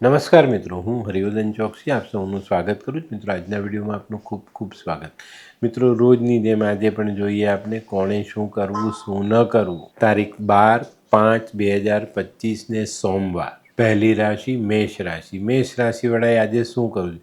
નમસ્કાર મિત્રો, હું હરિવર્ધન ચોકસી, આપ સૌનું સ્વાગત કરું છું. મિત્રો, આજના વિડીયોમાં આપનું ખૂબ ખૂબ સ્વાગત. મિત્રો, રોજની જેમ આજે પણ જોઈએ આપણે કોણે શું કરવું, શું ન કરવું. તારીખ બાર પાંચ બે હજાર પચીસને સોમવાર. પહેલી રાશિ મેષ રાશિ. મેષ રાશિવાળાએ આજે શું કરવું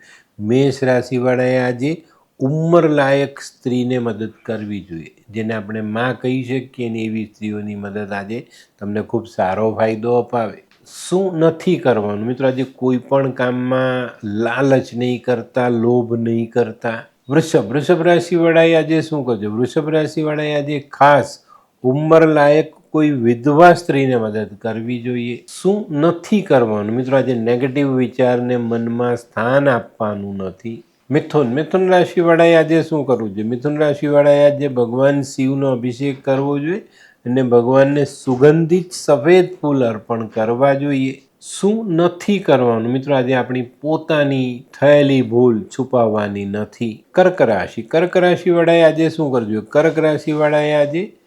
મેષ રાશિવાળાએ આજે ઉંમરલાયક સ્ત્રીને મદદ કરવી જોઈએ. જેને આપણે માં કહી શકીએ ને એવી સ્ત્રીઓની મદદ આજે તમને ખૂબ સારો ફાયદો અપાવે. શું નથી કરવાનું? મિત્રો, આજે કોઈ પણ કામમાં લાલચ નહીં કરતા, લોભ નહીં કરતા. વૃષભ વૃષભ રાશિવાળાએ આજે શું કરજો વૃષભ રાશિવાળાએ આજે ખાસ ઉંમરલાયક કોઈ વિધવા સ્ત્રીને મદદ કરવી જોઈએ. શું નથી કરવાનું? મિત્રો, આજે નેગેટિવ વિચારને મનમાં સ્થાન આપવાનું નથી. મિથુન મિથુન રાશિવાળાએ આજે શું કરવું જોઈએ? મિથુન રાશિવાળાએ આજે ભગવાન શિવનો અભિષેક કરવો જોઈએ. અને ભગવાનને સુગંધિત સફેદ ફૂલ અર્પણ કરવા જોઈએ. શું નથી કરવાનું? મિત્રો, આજે આપણી પોતાની થયેલી ભૂલ છુપાવવાની નથી. કર્ક રાશિ. કર્ક રાશિવાળાએ આજે શું કરજો કર્ક રાશિવાળાએ આજે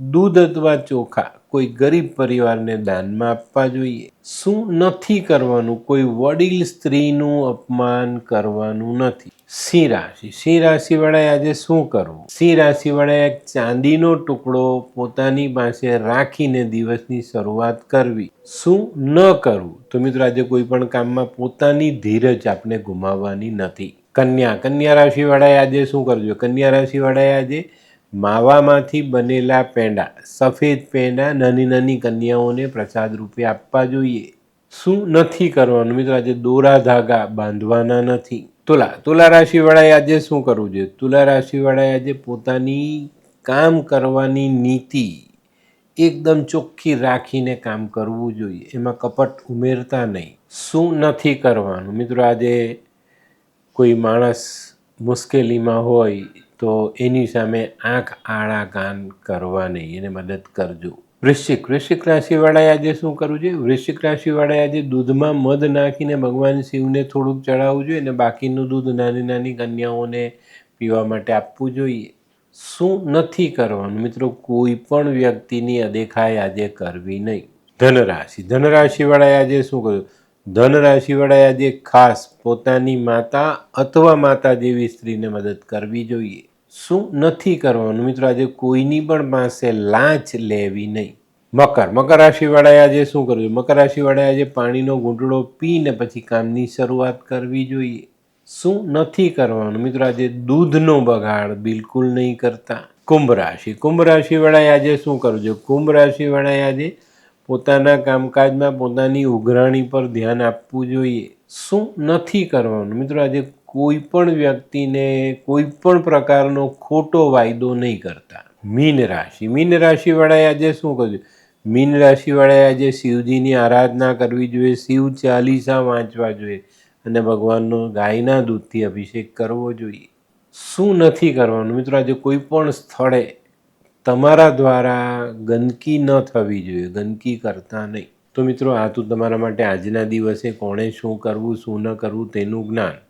દૂધ અથવા ચોખા કોઈ ગરીબ પરિવારને દાનમાં આપવા જોઈએ. શું નથી કરવાનું? કોઈ વડીલ સ્ત્રીનું અપમાન કરવાનું નથી. સિંહ રાશિ. સિંહ રાશિવાળાએ આજે શું કરવું? સિંહ રાશિવાળાએ એક ચાંદીનો ટુકડો પોતાની પાસે રાખીને દિવસની શરૂઆત કરવી. શું ન કરવું? તો મિત્રો, આજે કોઈ પણ કામમાં પોતાની ધીરજ આપણે ગુમાવવાની નથી. કન્યા. કન્યા રાશિવાળાએ આજે શું કરજો કન્યા રાશિવાળાએ આજે માવામાંથી બનેલા પેંડા, સફેદ પેંડા, નાની નાની કન્યાઓને પ્રસાદ રૂપે આપવા જોઈએ. શું નથી કરવાનું? મિત્રો, આજે દોરા ધાગા બાંધવાના નથી. તુલા તુલા રાશિવાળાએ આજે શું કરવું જોઈએ? તુલા રાશિવાળાએ આજે પોતાની કામ કરવાની નીતિ એકદમ ચોખ્ખી રાખીને કામ કરવું જોઈએ. એમાં કપટ ઉમેરતા નહીં. શું નથી કરવાનું? મિત્રો, આજે કોઈ માણસ મુશ્કેલીમાં હોય તો એની સામે આંખ આળા કાન કરવા નહીં એને મદદ કરજો. વૃશ્ચિક વૃશ્ચિક રાશિવાળાએ આજે શું કરવું જોઈએ? વૃશ્ચિક રાશિવાળાએ આજે દૂધમાં મધ નાખીને ભગવાન શિવને થોડુંક ચડાવવું જોઈએ અને બાકીનું દૂધ નાની નાની કન્યાઓને પીવા માટે આપવું જોઈએ. શું નથી કરવાનું? મિત્રો, કોઈ પણ વ્યક્તિની અદેખાઈ આજે કરવી નહીં. ધનરાશિ, ધનરાશિવાળાએ આજે શું કર્યું? ધનરાશિવાળાએ આજે ખાસ પોતાની માતા અથવા માતા જેવી સ્ત્રીને મદદ કરવી જોઈએ. શું નથી કરવાનું? મિત્રો, આજે કોઈની પણ પાસે લાંચ લેવી નહીં. મકર. મકર રાશિવાળાએ આજે શું કરવું જોઈએ? મકર રાશિવાળાએ આજે પાણીનો ઘૂંટડો પીને પછી કામની શરૂઆત કરવી જોઈએ. શું નથી કરવાનું? મિત્રો, આજે દૂધનો બગાડ બિલકુલ નહીં કરતા. કુંભ રાશિ. કુંભ રાશિવાળાએ આજે શું કરવું જોઈએ કુંભ રાશિવાળાએ આજે પોતાના કામકાજમાં પોતાની ઉઘરાણી પર ધ્યાન આપવું જોઈએ. શું નથી કરવાનું? મિત્રો, આજે કોઈ પણ વ્યક્તિને કોઈ પણ પ્રકારનો ખોટો વાયદો નહીં કરતા. મીન રાશિ. મીન રાશિવાળાએ આજે શું કર્યું? મીન રાશિવાળાએ આજે શિવજીની આરાધના કરવી જોઈએ, શિવ ચાલીસા વાંચવા જોઈએ અને ભગવાનનો ગાયના દૂધથી અભિષેક કરવો જોઈએ. શું નથી કરવાનું? મિત્રો, આજે કોઈ પણ સ્થળે તમારા દ્વારા ગંદકી ન થવી જોઈએ, ગંદકી કરતા નહીં. તો મિત્રો, આ તો તમારા માટે આજના દિવસે કોણે શું કરવું, શું ન કરવું તેનું જ્ઞાન.